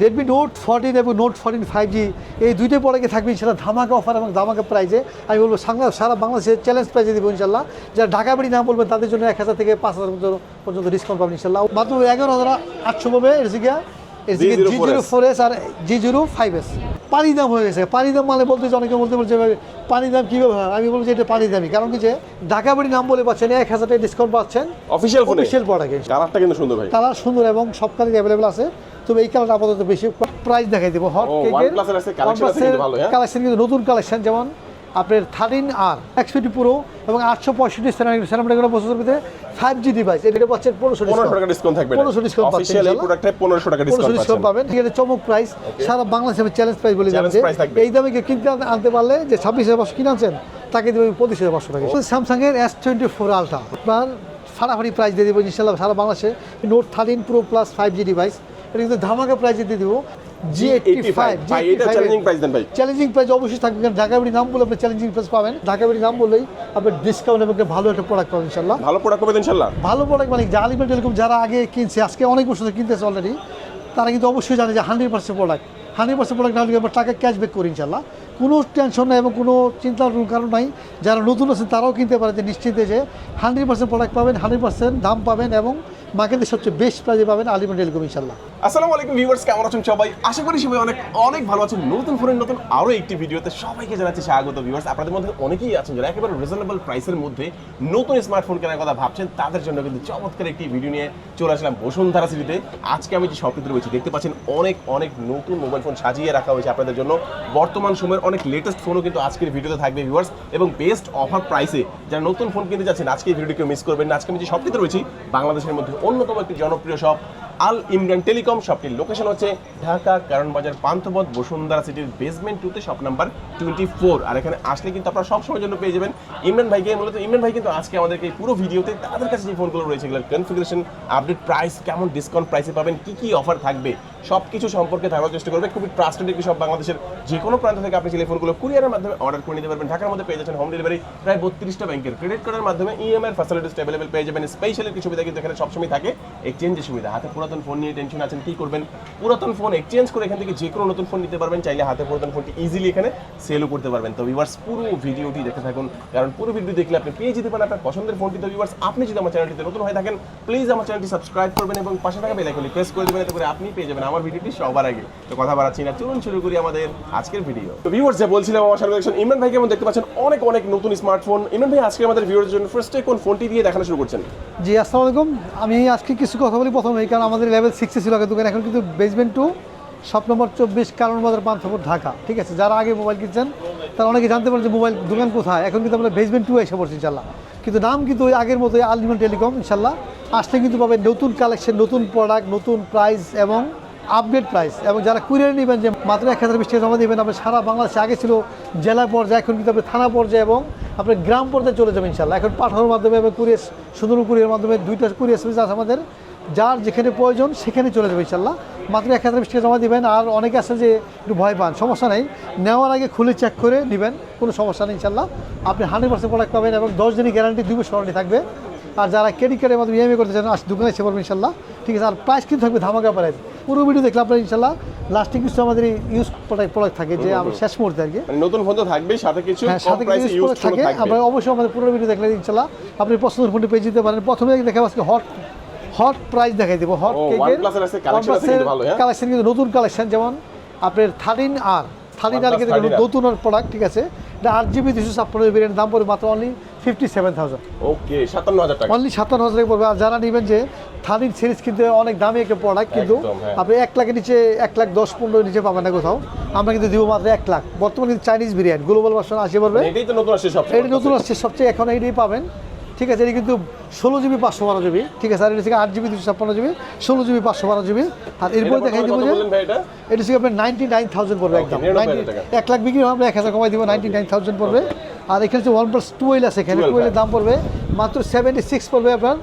Redmi Note fourteen এবং Note fourteen five G এই দুইটা প্রোডাক্টে থাকবে সেটা ধামাকা অফার এবং ধামাকা প্রাইজে আমি বলব সাংলা সারা বাংলাদেশের চ্যালেঞ্জ প্রাইজে দেবো ইনশাল্লাহ যারা ঢাকা বাড়ি না বলবেন তাদের জন্য এক হাজার থেকে পাঁচ হাজার পর্যন্ত- পর্যন্ত ডিসকাউন্ট পাবেন ইনশাল্লাহ মাত্র এগারো হাজার আটশো পাবে এর এরসিকা G G04S zero four S আর জি জিরো ফাইভ এস পানি দাম হয়ে গেছে। পানি দাম মানে বলতেছে অনেকে বলতে বলছে পানি দাম কীভাবে হয়? আমি বলছি এটা পানি দামি কারণ কি যে ঢাকা বাড়ি নাম বলে পাচ্ছেন এক হাজার টাকা ডিসকাউন্ট পাচ্ছেন। অফিসিয়াল অফিসিয়াল প্রোডাক্ট কালারটা কিন্তু সুন্দর ভাই। কালার সুন্দর এবং সব কালার অ্যাভেলেবেল আছে। তবে এই কালারটা আপাতত বেশি প্রাইস দেখাই দেবো। হট কেকের? কালেকশন কিন্তু নতুন কালেকশন যেমন আপনার থার্টিন আর এক্সপিটি পুরো এবং আটশো পঁয়ষট্টি স্যানামিটার প্রসেসর ভিতরে ফাইভ জি ডিভাইস এটা পাচ্ছেন পনেরোশো টাকা ডিসকাউন্ট থাকবে পনেরোশো ডিসকাউন্ট পাচ্ছেন পনেরোশো টাকা ডিসকাউন্ট পাবেন। ঠিক আছে চমক প্রাইস সারা বাংলাদেশে চ্যালেঞ্জ প্রাইস বলে থাকবে। এই দামে কিনতে আনতে- পারলে যে ছাব্বিশ হাজার পাঁচশো কিনে আনছেন তাকে দেবে পঁচিশ হাজার পাঁচশো টাকা। স্যামসাং এর এস টোয়েন্টি ফোর আলট্রা আপনার ফাটাফাটি প্রাইস দিয়ে দেবো ইনশাল্লাহ সারা বাংলাদেশে। Note thirteen Pro Plus five G device এটা কিন্তু ধামাকা প্রাইসে দিয়ে দেবো। জি এইটটি ফাইভ ভাই এটা চ্যালেঞ্জিং প্রাইস দেন ভাই। চ্যালেঞ্জিং প্রাইস অবশ্যই থাকবে কারণ ঢাকা নাম বলে আপনি চ্যালেঞ্জিং প্রাইস পাবেন। ঢাকা নাম বললেই আপনি ডিসকাউন্ট এবং ভালো একটা প্রোডাক্ট পাবেন ইনশাল্লাহ ভালো প্রোডাক্ট পাবেন ইনশাআল্লাহ। ভালো প্রোডাক্ট মানে যা আলিমেন্ট টেলিকম যারা আগে কিনছে আজকে অনেক বছর কিনতেছে অলরেডি তারা কিন্তু অবশ্যই জানে যে hundred percent product hundred percent product না হলে টাকা ক্যাশব্যাক করি ইনশাল্লাহ কোনো টেনশন নাই এবং কোনো চিন্তার কারণ নাই। যারা নতুন আছেন তারাও কিনতে পারে যে নিশ্চিন্তে যে হান্ড্রেড পার্সেন্ট প্রোডাক্ট পাবেন হান্ড্রেড পার্সেন্ট দাম পাবেন এবং মার্কেটের সবচেয়ে বেস্ট প্রাইজে পাবেন আলিমেন্ট টেলিকম ইনশাল্লাহ আসসালামু আলাইকুম ভিউয়ার্স কেমন আছেন সবাই? আশা করি সবাই অনেক অনেক ভালো আছেন। নতুন ফোনের নতুন আরও একটি ভিডিওতে সবাইকে জানাচ্ছি স্বাগত ভিউয়ার্স আপনাদের মধ্যে অনেকেই আছেন যারা একেবারে রিজনেবল প্রাইসের মধ্যে নতুন স্মার্টফোন কেনার কথা ভাবছেন, তাদের জন্য কিন্তু চমৎকার একটি ভিডিও নিয়ে চলে আসলাম বসুন্ধরা সিটিতে আজকে আমি যে শপটিতে রয়েছি, দেখতে পাচ্ছেন অনেক অনেক নতুন মোবাইল ফোন সাজিয়ে রাখা হয়েছে আপনাদের জন্য। বর্তমান সময়ের অনেক লেটেস্ট ফোনও কিন্তু আজকের ভিডিওতে থাকবে ভিউয়ার্স এবং বেস্ট অফার প্রাইসে যারা নতুন ফোন কিনতে যাচ্ছেন, আজকে ভিডিও কেউ মিস করবেন না। আজকে আমি যে শপটিতে রয়েছি, বাংলাদেশের মধ্যে অন্যতম একটি জনপ্রিয় শপ, আল ইমরান টেলিকম। শপটির লোকেশন হচ্ছে ঢাকা কারণ বাজার পান্থপথ বসুন্ধরা সিটির বেসমেন্ট টুতে শপ নাম্বার টোয়েন্টি ফোর আর এখানে আসলে কিন্তু আপনারা সবসময় জন্য পেয়ে যাবেন ইমরান ভাইকে। মূলত ইমরান ভাই কিন্তু আজকে আমাদেরকে এই পুরো ভিডিওতে তাদের কাছে যে ফোনগুলো রয়েছে, এগুলোর কনফিগারেশন আপডেট প্রাইস কেমন ডিসকাউন্ট প্রাইসে পাবেন, কি কি অফার থাকবে সব কিছু সম্পর্কে ধারণার চেষ্টা করবে। খুবই ট্রাস্টেড একটি সব বাংলাদেশের যে কোনো প্রান্ত থেকে আপনি টেলিফোনগুলো কুরিয়ারের মাধ্যমে অর্ডার করে নিতে পারবেন। ঢাকার মধ্যে পেয়ে যাচ্ছেন হোম ডেলিভারি প্রায় বত্রিশটা ব্যাংকের ক্রেডিট কার্ডের মাধ্যমে ইএমআই ফ্যাসিলিটিস অ্যাভেলেবল পেয়ে যাবেন। স্পেশাল একটি সুবিধা কিন্তু এখানে সবসময় থাকে এক্সচেঞ্জের সুবিধা। হাতে পুরাতন ফোন নিয়ে টেনশন আছেন, কি করবেন? পুরাতন ফোন এক্সচেঞ্জ করে এখান থেকে যে কোনো নতুন ফোন নিতে পারবেন, চাইলে হাতে পুরাতন ফোনটি ইজিলি এখানে সেলও করতে পারবেন। তো ভিউয়ার্স পুরো ভিডিওটি দেখতে থাকুন, কারণ পুরো ভিডিও দেখলে আপনি পেয়ে যেতে পারেন আপনার পছন্দের ফোনটি তো ভিউয়ার্স আপনি যদি আমার চ্যানেলটিতে নতুন হয়ে থাকেন প্লিজ আমার চ্যানেলটি সাবস্ক্রাইব করবেন এবং পাশে থাকা বেল আইকনটি প্রেস করে দেবেন, এতে করে আপনি পেয়ে যাবেন আমার ভিডিওটি সবার আগে। তো কথা বাড়াচ্ছি না, চলুন শুরু করি আমাদের আজকের ভিডিও তো ভিউয়ার্স যে বলছিলাম আমার দেখছেন ইমরান ভাইকে যেমন দেখতে পাচ্ছেন? অনেক অনেক নতুন স্মার্টফোন ইমরান ভাই, আজকে আমাদের ভিউয়ার্সের জন্য ফার্স্টে কোন ফোনটি দিয়ে দেখানো শুরু করছেন? জি, আসসালামু আলাইকুম। আমি আজকে কিছু কথা বলি প্রথমেই কারণ আমাদের লেভেল সিক্সে ছিল আগে দোকান, এখন কিন্তু বেসমেন্ট টু শপ নম্বর চব্বিশ, কারণ বাজার পান্থপুর ঢাকা, ঠিক আছে? যারা আগে মোবাইল কিনছেন, তারা অনেকে জানতে পারেন যে মোবাইল দোকান কোথায়? এখন কিন্তু আমরা বেসমেন্ট টু এসে পড়ছি ইনশাল্লাহ কিন্তু নাম কিন্তু ওই আগের মতোই আলমিন টেলিকম ইনশাল্লাহ আসলে কিন্তু পাবে নতুন কালেকশন নতুন প্রোডাক্ট নতুন প্রাইস এবং আপডেট প্রাইস। এবং যারা কুরিয়ার নেবেন যে মাত্র এক হাজার বিশ টাকা জমা দেবেন আপনি সারা বাংলাদেশে আগে ছিল জেলা পর্যায়ে, এখন কিন্তু আপনি থানা পর্যায়ে এবং আপনার গ্রাম পর্যায়ে চলে যাবেন ইনশাল্লাহ এখন পাঠানোর মাধ্যমে এবং কুরিয়ার, সুন্দর কুরিয়ার মাধ্যমে দুইটা কুরিয়ার সার্ভিস আছে আমাদের। যার যেখানে প্রয়োজন সেখানে চলে যাবে ইনশাল্লাহ মাত্র এক হাজার বিশ টাকা জমা দিবেন। আর অনেকে আছে যে একটু ভয় পান, সমস্যা নেই। নেওয়ার আগে খুলে চেক করে নেবেন, কোনো সমস্যা নেই ইনশাল্লাহ আপনি হান্ড্রেড পার্সেন্ট প্রোডাক্ট পাবেন এবং দশ দিনের গ্যারান্টি দুই বছর থাকবে। আর যারা ক্রেডিট কার্ডের মাধ্যমে ইএমআই করতে চান আস দোকানে এসে পড়বেন ইনশাল্লাহ। ঠিক আছে আর প্রাইস কিন্তু থাকবে ধামাকা প্রাইস পুরো ভিডিও দেখলে আপনার ইনশাল্লাহ লাস্টিং কিছু আমাদের ইউজ প্রোডাক্ট প্রোডাক্ট থাকে যে আমরা শেষ মুহূর্তে আর কি। মানে নতুন ফোন তো থাকবেই সাথে কিছু হ্যাঁ সাথে কিছু ইউজ থাকে। থাকবে। আমরা অবশ্যই আমাদের পুরো ভিডিও দেখলে ইনশাল্লাহ আপনি পছন্দের ফোনটি পেয়ে যেতে পারেন। প্রথমে দেখাবো আজকে হট হট প্রাইস দেখাই দেবো। হট কেকের? কালেকশন কিন্তু নতুন কালেকশন যেমন আপনার থার্টিন আর আর OnePlus কিন্তু 13R নতুন প্রোডাক্ট ঠিক আছে? এটা আট জিবি দুশো ছাপ্পান্ন জিবির দাম পড়বে মাত্র only fifty seven thousand okay সাতান্ন হাজার টাকা। অনলি সাতান্ন হাজার টাকা পড়বে। আর যারা নেবেন যে থার্টিন সিরিজ কিন্তু অনেক দামি একটা প্রোডাক্ট কিন্তু হ্যাঁ। আপনি এক লাখের নিচে এক লাখ দশ পনেরো নিচে পাবেন না কোথাও। আমরা কিন্তু দিব মাত্র এক লাখ। বর্তমানে কিন্তু চাইনিজ বিরিয়ানি গ্লোবাল ভার্সন আসে পড়বে। এটাই তো নতুন আসছে সব এটা নতুন আসছে সবচেয়ে। এখন এইটাই পাবেন। ঠিক আছে এটা কিন্তু ষোলো জিবি পাঁচশো বারো জিবি। ঠিক আছে আর এটা থেকে আট জিবি দুশো ছাপ্পান্ন জিবি ষোলো জিবি পাঁচশো বারো জিবি। আর এরপরে দেখাই দেবো যে এটা? থেকে আপনার নাইনটি নাইন থাউজেন্ড পড়বে একদম। 99,000 90 টাকা। এক লাখ বিক্রি হবে এক হাজার কমাই দিব নাইনটি নাইন থাউজেন্ড পড়বে আর এখানে যে ওয়ান প্লাস টুয়েল আছে এখানে 12 টুয়েলের দাম পড়বে মাত্র সেভেন্টি সিক্স পড়বে আপনার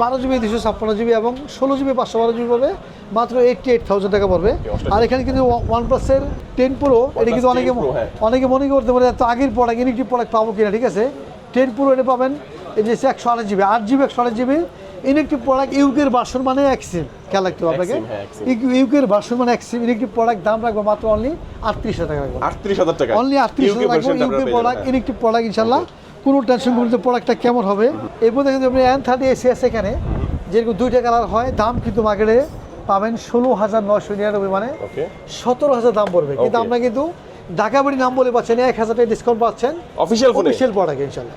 বারো জিবি দুশো ছাপ্পান্ন জিবি এবং ষোলো জিবি পাঁচশো বারো জিবি পড়বে মাত্র এইটটি এইট থাউজেন্ড টাকা পড়বে। আর এখানে কিন্তু ওয়ান প্লাসের টেন প্রো এটা কিন্তু অনেকে হ্যাঁ। অনেকে মনে করতে পারে তো আগের প্রোডাক্ট ইলেকট্রিক প্রোডাক্ট পাবো কিনা ঠিক আছে? টেন প্রো এটা পাবেন এই যে একশো আঠাশ জিবি আট জিবি একশো আঠাশ জিবি ইলেকট্রিক প্রোডাক্ট ইউকের বাসন মানে এক্সিম খেয়াল রাখতে হবে আপনাকে। হ্যাঁ, ইউকের বাসন মানে এক্সিম ইলেকট্রিক প্রোডাক্ট দাম রাখব মাত্র অনলি আটত্রিশ টাকা রাখব। আটত্রিশ হাজার টাকা। অনলি আটত্রিশ টাকা রাখব ইউকে প্রোডাক্ট ইলেকট্রিক প্রোডাক্ট ইনশাল্লাহ। কোনো টেনশন করুন প্রোডাক্টটা কেমন হবে? এরপর দেখেন আপনি এন থার্টি এসি আছে এখানে যেরকম দুইটা কালার হয় দাম কিন্তু মার্কেটে পাবেন ষোলো হাজার নয়শো নিরানব্বই মানে সতেরো হাজার দাম পড়বে। কিন্তু. আমরা কিন্তু ঢাকা বাড়ি নাম বলে পাচ্ছেন এক হাজার টাকা ডিসকাউন্ট পাচ্ছেন অফিসিয়াল অফিসিয়াল প্রোডাক্ট ইনশাল্লাহ।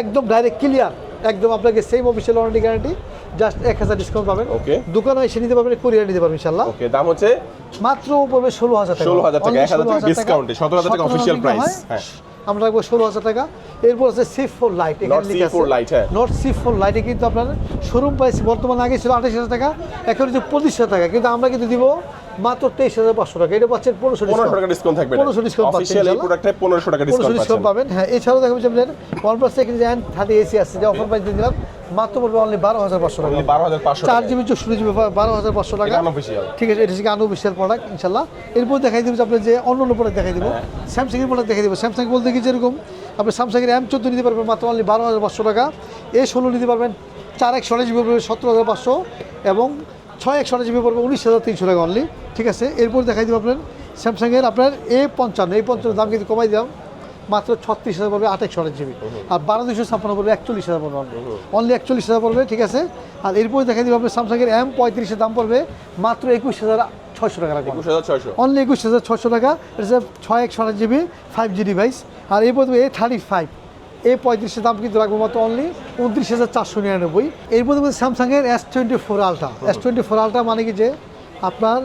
একদম ডাইরেক্ট ক্লিয়ার একদম আপনাকে same official warranty guarantee just এক হাজার ডিসকাউন্ট পাবেন। Okay. দোকানে এসে নিতে পারবেন কুরিয়ার নিতে পারবেন ইনশাল্লাহ ওকে দাম হচ্ছে? মাত্র পড়বে ষোলো হাজার টাকা। 16,000 টাকা, Only 1,000 টাকা 16,000 discount এ, 17,000 টাকা 17,000 official টাকা price, হয়। আমরা রাখব ষোলো হাজার টাকা। এরপর আছে C four lite Not C4 Lite। Not C four লাইটে কিন্তু আপনার শোরুম প্রাইস বর্তমানে আগে ছিল আঠাশ হাজার টাকা এখন হচ্ছে পঁচিশ হাজার টাকা। কিন্তু আমরা কিন্তু দিব মাত্র তেইশ হাজার পাঁচশো টাকা। এটা পাচ্ছেন পনেরোশো পনেরোশো টাকা ডিসকাউন্ট থাকবে। পনেরোশো ডিসকাউন্ট পাচ্ছেন এই প্রোডাক্টে পনেরোশো টাকা পনেরোশো ডিসকাউন্ট পাবেন। হ্যাঁ এছাড়াও দেখা যাচ্ছে আপনার ওয়ান প্লাস সেকেন্ড যে অ্যান্ড থার্টি এসি আছে যে অফার প্রাইস দিয়ে দিলাম। মাত্র পড়বে অনলি বারো হাজার পাঁচশো টাকা। বারো হাজার পাঁচশো চার জিবি চৌষট্টি জিবি বারো হাজার পাঁচশো টাকা। ঠিক আছে এটা হচ্ছে আনঅফিসিয়াল প্রোডাক্ট ইনশাল্লাহ। এরপর দেখাই দিব যে আপনার যে অন্য অন্য প্রোডাক্ট দেখাই দিব। স্যামসাংয়ের প্রোডাক্ট দেখাই দিব। স্যামসাং বলতে কি যেরকম আপনি স্যামসাংয়ের এম চোদ্দ নিতে পারবেন মাত্র অনলি বারো হাজার পাঁচশো টাকা। এ ষোলো নিতে পারবেন চার একশো জিবি পড়বে সতেরো হাজার পাঁচশো। এবং ছয় একশো জিবি পড়বে উনিশ হাজার তিনশো টাকা অনলি ঠিক আছে? এরপর দেখাই দিব আপনার স্যামসাংয়ের আপনার এ পঞ্চান্ন এই পঞ্চান্ন দাম কিন্তু কমাই দিলাম মাত্র ছত্রিশ হাজার পড়বে আঠাশ আঠাশ জিবি। আর বারো দুশো ছাপ্পান্ন পড়বে একচল্লিশ হাজার পড়বে অনলি একচল্লিশ হাজার পড়বে ঠিক আছে? আর এরপরে দেখা দিবে আপনার স্যামসাংয়ের এম পঁয়ত্রিশের দাম পড়বে মাত্র একুশ হাজার ছয়শো টাকা রাখবেন একুশ ছয়শো। অনলি একুশ হাজার ছশো টাকা এটা ছয় একশো জিবি ফাইভ জি ডিভাইস আর এরপর এ থার্টি ফাইভ এ পঁয়ত্রিশের দাম কিন্তু রাখব মাত্র অনলি উনত্রিশ হাজার চারশো নিরানব্বই। এরপর মধ্যে স্যামসাংয়ের S twenty four Ultra S twenty four Ultra মানে কি যে আপনার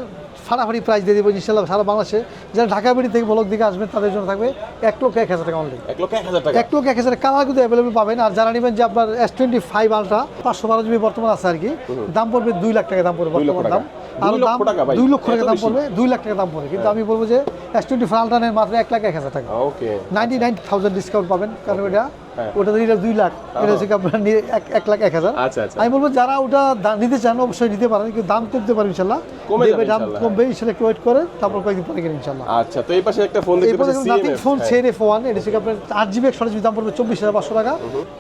ফাটাফাটি প্রাইস দিয়ে দেবো ইনশাল্লাহ সারা বাংলাদেশে। যারা ঢাকা বেড়ি থেকে ব্লক দিকে আসবেন তাদের জন্য থাকবে এক লক্ষ এক হাজার টাকা অনলি এক লক্ষ এক হাজার টাকা। এক লক্ষ এক হাজার কালার কিন্তু অ্যাভেলেবল পাবেন। আর যারা নেবেন যে আপনার এস টোয়েন্টি ফাইভ আলট্রা পাঁচশো বারো জিবি বর্তমান আছে আর কি দাম পড়বে দুই লাখ টাকা দাম পড়বে বর্তমান দাম। আর দাম দুই লক্ষ টাকা দাম পড়বে দুই লাখ টাকা দাম পড়বে। কিন্তু আমি বলব যে এস টোয়েন্টি মাত্র এক লাখ এক হাজার টাকা। Okay. Ninety nine thousand discount পাবেন কারণ ওটা হ্যাঁ। ওটা এটা দুই লাখ এটা হচ্ছে আপনার এক- লাখ এক হাজার। আচ্ছা, আচ্ছা। আমি বলব যারা ওটা নিতে চান অবশ্যই নিতে পারেন কিন্তু দাম কমতে পারেন ইনশাল্লাহ। কমে দাম কমবে ইনশাল্লাহ একটু ওয়েট করে তারপর কয়েকদিন পরে কিনে ইনশাল্লাহ। আচ্ছা তো এই পাশে একটা ফোন দেখতে এরপরে পাচ্ছি নাথিং ফোন হ্যাঁ। সের এফ ওয়ান এটা হচ্ছে আপনার আট জিবি একশো জিবি দাম পড়বে চব্বিশ হাজার পাঁচশো টাকা।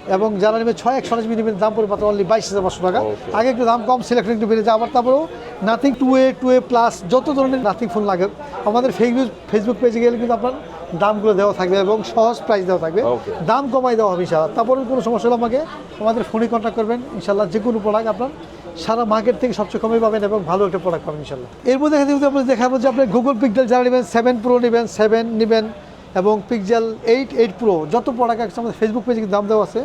এবং যারা নেবে ছয় একশো জিবি নেবেন দাম পড়বে মাত্র অনলি বাইশ হাজার পাঁচশো টাকা। আগে একটু দাম কম সিলেকশন একটু বেড়ে যায় আবার তারপরেও Nothing two A two A plus যত ধরনের নাথিং ফোন লাগে আমাদের ফেসবুক ফেসবুক পেজে গেলে কিন্তু আপনার দামগুলো দেওয়া থাকবে এবং সহজ প্রাইস দেওয়া থাকবে। দাম কমাই দেওয়া হবে ইনশাল্লাহ তারপরে কোনো সমস্যা হলে আমাকে আমাদের ফোনে কন্ট্যাক্ট করবেন। ইনশাল্লাহ যে কোনো প্রোডাক্ট আপনার সারা মার্কেট থেকে সবচেয়ে কমে পাবেন এবং ভালো একটা প্রোডাক্ট পাবেন ইনশাল্লাহ এরপর দেখা যাবে আপনার দেখাবো যে আপনি গুগল পিক্সেল যারা নেবেন সেভেন প্রো নেবেন সেভেন নেবেন এবং পিক্সেল এইট এইট প্রো যত প্রোডাক্ট আছে আমাদের ফেসবুক পেজে দাম দেওয়া আছে।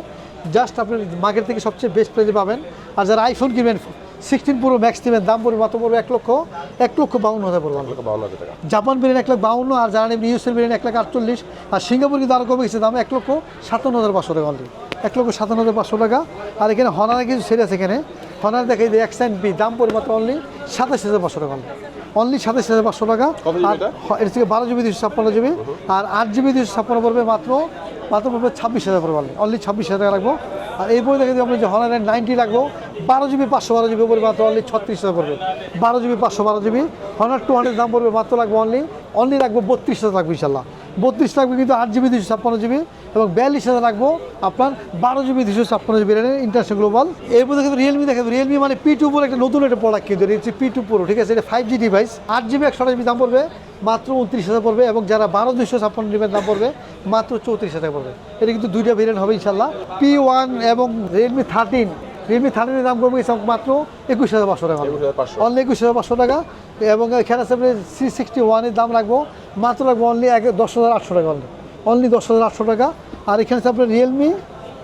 জাস্ট আপনি মার্কেট থেকে সবচেয়ে বেস্ট প্রাইসে পাবেন। আর যারা আইফোন কিনবেন সিক্সটিন প্রো ম্যাক্স নেবেন দাম পড়বে মাত্র পড়বে এক লক্ষ এক লক্ষ বাউন্ন হাজার পড়বে। লক্ষ বাউন্ন হাজার টাকা। জাপান বেরেন এক লাখ বাউন্ন আর যারা নেবেন ইউএসএল বেরেন এক লাখ আটচল্লিশ আর সিঙ্গাপুর কিন্তু আরও কমে গেছে দাম এক লক্ষ সাতান্ন হাজার পাঁচশো টাকা অলরেডি এক লক্ষ সাতান্ন হাজার পাঁচশো টাকা। আর এখানে হনার কিছু সেরে আছে এখানে। হনার দেখাই দিয়ে এক্স বি দাম পড়ে মাত্র অনলি সাতাশ হাজার পাঁচশো টাকা অনলি সাতাশ হাজার পাঁচশো টাকা। আর এর থেকে বারো জিবি দুশো ছাপ্পান্ন জিবি আর আট জিবি দুশো ছাপ্পান্ন পড়বে মাত্র মাত্র পড়বে ছাব্বিশ হাজার পড়বে অনলি ছাব্বিশ হাজার টাকা রাখব আর এই এরপরে দেখে আমরা যে হনারের নাইনটি রাখব বারো জিবি, পাঁচশো বারো জিবি পড়বে মাত্র অনলি ছত্রিশ হাজার পড়বে। বারো জিবি, পাঁচশো বারো জিবি। হনার টু হান্ড্রেড দাম পড়বে মাত্র লাগবে অনলি অনলি রাখব বত্রিশ হাজার রাখব ইনশাল্লাহ বত্রিশ লাগবে কিন্তু আট জিবি দুশো ছাপ্পান্ন জিবি এবং বিয়াল্লিশ হাজার রাখব আপনার বারো জিবি দুশো ছাপ্পান্ন জিবি ইন্টারন্যাশনাল গ্লোবাল এরপর দেখে রিয়েলমি দেখে রিয়েলমি মানে পি টু একটা নতুন একটা প্রোডাক্ট কিন্তু হচ্ছে পি টু প্রো ঠিক আছে? এটা ফাইভ জি ডিভাইস আট জিবি, একশো জিবি দাম পড়বে, মাত্র উনত্রিশ হাজার পড়বে এবং যারা বারো দুশো ছাপ্পান্ন জিবির দাম পড়বে, মাত্র চৌত্রিশ হাজার পড়বে। এটা কিন্তু দুইটা ভেরিয়েন্ট হবে ইনশাল্লাহ পি ওয়ান এবং রিয়েলমি থার্টিন রিয়েলমি থার্টিনের দাম পড়বে মাত্র একুশ হাজার পাঁচশো টাকা। অনলি একুশ হাজার পাঁচশো টাকা। এবং এখানে আছে সি সিক্সটি ওয়ানের দাম রাখব মাত্র রাখব অনলি এক দশ হাজার আটশো টাকা অনলি অনলি দশ হাজার আটশো টাকা। আর এখানে আছে আপনার রিয়েলমি